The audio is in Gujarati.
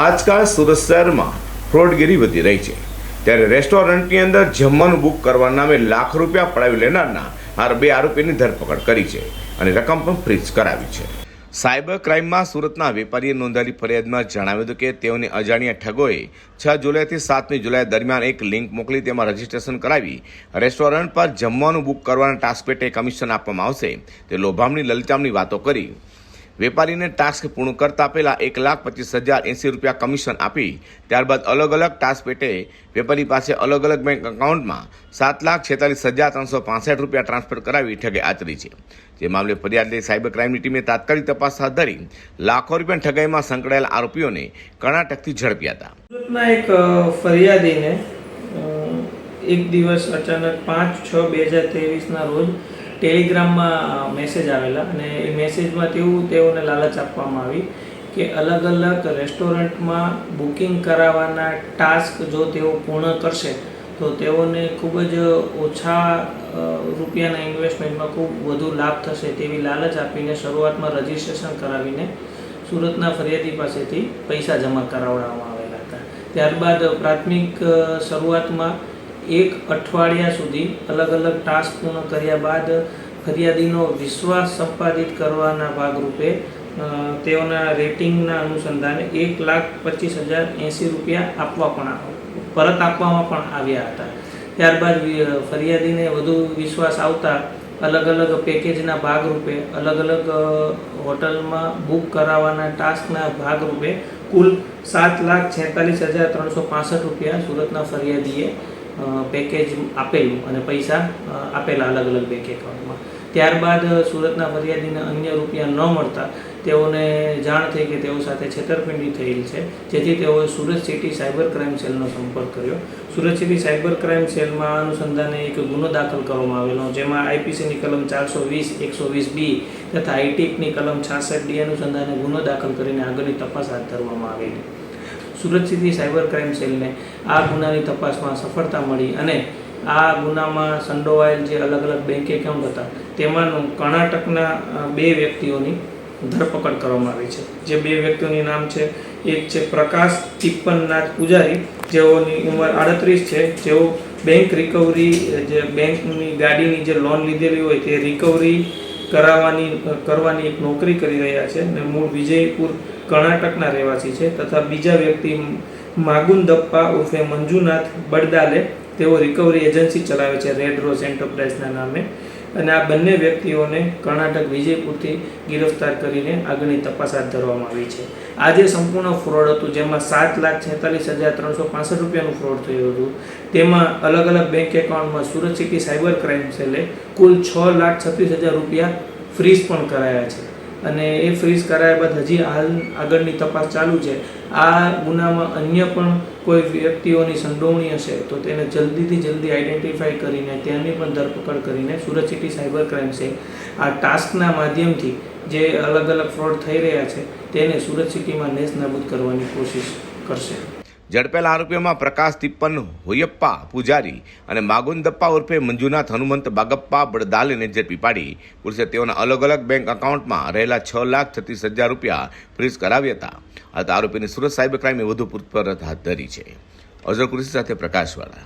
આજકાલ સુરત શહેરમાં ફ્રોડગીરી વધી રહી છે. ત્યારે રેસ્ટોરન્ટની અંદર જમવાનું બુક કરવા નામે લાખ રૂપિયા પડાવી લેનારના હાર બે આરોપીની ધરપકડ કરી છે અને રકમ પણ ફ્રીજ કરાવી છે. સાયબર ક્રાઇમમાં સુરતના વેપારીએ નોંધાયેલી ફરિયાદમાં જણાવ્યું હતું કે તેઓને અજાણ્યા ઠગોએ છ જુલાઈથી સાતમી જુલાઈ દરમિયાન એક લિંક મોકલી તેમાં રજીસ્ટ્રેશન કરાવી રેસ્ટોરન્ટ પર જમવાનું બુક કરવાના ટાસ્ક પેટે કમિશન આપવામાં આવશે. તે લોભામણી લલચામની વાતો કરી વેપારીને ટાસ્ક પૂર્ણ કરતા પહેલા એક લાખ પચીસ હજાર એંસી રૂપિયા કમિશન આપી, ત્યારબાદ અલગ અલગ ટાસ્ક પેટે વેપારી પાસે અલગ અલગ બેંક એકાઉન્ટમાં સાત લાખ છેતાલીસ હજાર ત્રણસો પાસઠ રૂપિયા ટ્રાન્સફર કરાવી ઠગે આચરી છે. જે મામલે ફરિયાદ લઈ સાયબર ક્રાઇમની ટીમે તાત્કાલિક તપાસ હાથ ધરી, લાખો રૂપિયા ઠગાઈમાં સંકળાયેલા આરોપીઓને કર્ણાટકથી ઝડપ્યા હતા. એક ફરિયાદીને એક દિવસ અચાનક પાંચ છ બે હજાર ત્રેવીસના રોજ ટેલિગ્રામમાં મેસેજ આવેલા અને એ મેસેજમાં તેવું તેઓને લાલચ આપવામાં આવી કે અલગ અલગ રેસ્ટોરન્ટમાં બુકિંગ કરાવવાના ટાસ્ક જો તેઓ પૂર્ણ કરશે, તો તેઓને ખૂબ જ ઓછા રૂપિયાના ઇન્વેસ્ટમેન્ટમાં ખૂબ વધુ લાભ થશે તેવી લાલચ આપીને શરૂઆતમાં રજિસ્ટ્રેશન કરાવીને સુરતના ફરિયાદી પાસેથી પૈસા જમા કરાવડાવવામાં આવેલા હતા. ત્યારબાદ પ્રાથમિક શરૂઆતમાં એક અઠવાડિયા સુધી અલગ અલગ ટાસ્ક પૂર્ણ કર્યા બાદ ફરિયાદીનો વિશ્વાસ સંપાદિત કરવાના ભાગરૂપે તેઓના રેટિંગના અનુસંધાને એક લાખ પચીસ હજાર એંસી રૂપિયા આપવા પણ પરત આપવામાં પણ આવ્યા હતા. ત્યારબાદ ફરિયાદીને વધુ વિશ્વાસ આવતા અલગ અલગ પેકેજના ભાગરૂપે, અલગ અલગ હોટલમાં બુક કરાવવાના ટાસ્કના ભાગરૂપે કુલ સાત લાખ છેતાલીસ હજાર ત્રણસો પાસઠ રૂપિયા સુરતના ફરિયાદીએ પેકેજ આપેલું અને પૈસા આપેલા અલગ અલગ બેંક એકાઉન્ટમાં ત્યારબાદ સુરતના ફરિયાદીને અન્ય રૂપિયા ન મળતા તેઓને જાણ થઈ કે તેઓ સાથે છેતરપિંડી થયેલ છે, જેથી તેઓએ સુરત સિટી સાયબર ક્રાઇમ સેલનો સંપર્ક કર્યો. સુરત સિટી સાયબર ક્રાઇમ સેલમાં અનુસંધાને એક ગુનો દાખલ કરવામાં આવેલો, જેમાં આઈપીસીની કલમ ચારસો વીસ, એકસો વીસ બી તથા આઈટીકની કલમ છાસઠ ડી અનુસંધાને ગુનો દાખલ કરીને આગળની તપાસ હાથ ધરવામાં આવેલી. સુરત સિટી સાયબર ક્રાઇમ સેલને આ ગુનાની તપાસમાં સફળતા મળી અને આ ગુનામાં સંડોવાયેલ જે અલગ અલગ બેંક એકાઉન્ટ હતા, તેમાંનું કર્ણાટકના બે વ્યક્તિઓની ધરપકડ કરવામાં આવી છે. જે બે વ્યક્તિઓની નામ છે, એક છે પ્રકાશ તિપ્પનનાથ પૂજારી, જેઓની ઉંમર આડત્રીસ છે, જેઓ બેંક રિકવરી જે બેંકની ગાડીની જે લોન લીધેલી હોય તે રિકવરી કરાવવાની કરવાની એક નોકરી કરી રહ્યા છે અને મૂળ વિજયપુર કર્ણાટકના રહેવાસી છે તથા બીજા વ્યક્તિ માગુંદપ્પા ઉર્ફે મંજુનાથ બડદાલે તેઓ રિકવરી એજન્સી ચલાવે છે રેડ રોઝ એન્ટરપ્રાઇઝના નામે. અને આ બંને વ્યક્તિઓને કર્ણાટક વિજયપુરથી ગિરફ્તાર કરીને આગળની તપાસ હાથ ધરવામાં આવી છે. આ જે સંપૂર્ણ ફ્રોડ હતું, જેમાં સાત લાખ છેતાલીસ હજાર ત્રણસો પાસઠ રૂપિયાનું ફ્રોડ થયું હતું. તેમાં અલગ અલગ બેંક એકાઉન્ટમાં સુરત સિટી સાયબર ક્રાઇમ સેલે કુલ છ લાખ છત્રીસ હજાર રૂપિયા ફ્રીઝ પણ કરાયા છે. અને એ ફ્રીઝ કરાયા બાદ હજી હાલ આગળની તપાસ ચાલુ છે. આ ગુનામાં અન્ય પણ કોઈ વ્યક્તિઓની સંડોવણી હશે તો તેને જલ્દીથી જલ્દી આઈડેન્ટિફાઈ કરીને તેની પણ ધરપકડ કરીને સુરત સિટી સાયબર ક્રાઇમ છે આ ટાસ્કના માધ્યમથી જે અલગ અલગ ફ્રોડ થઈ રહ્યા છે તેને સુરત સિટીમાં નેસ નાબૂદ કરવાની કોશિશ કરશે. ઝડપેલા આરોપીઓમાં પ્રકાશ તિપ્પન હોયપ્પા પૂજારી અને માગુંદપ્પા ઉર્ફે મંજુનાથ હનુમંત, બાગપ્પા બડદાલેને ઝડપી પાડી પોલીસે તેઓના અલગ અલગ બેંક એકાઉન્ટમાં રહેલા છ લાખ છત્રીસ હજાર રૂપિયા ફ્રીઝ કરાવ્યા હતા. આ આરોપીની સુરત સાયબર ક્રાઇમે વધુ પૂછપરછ હાથ ધરી છે. અઝર કુરેશી સાથે પ્રકાશવાળા.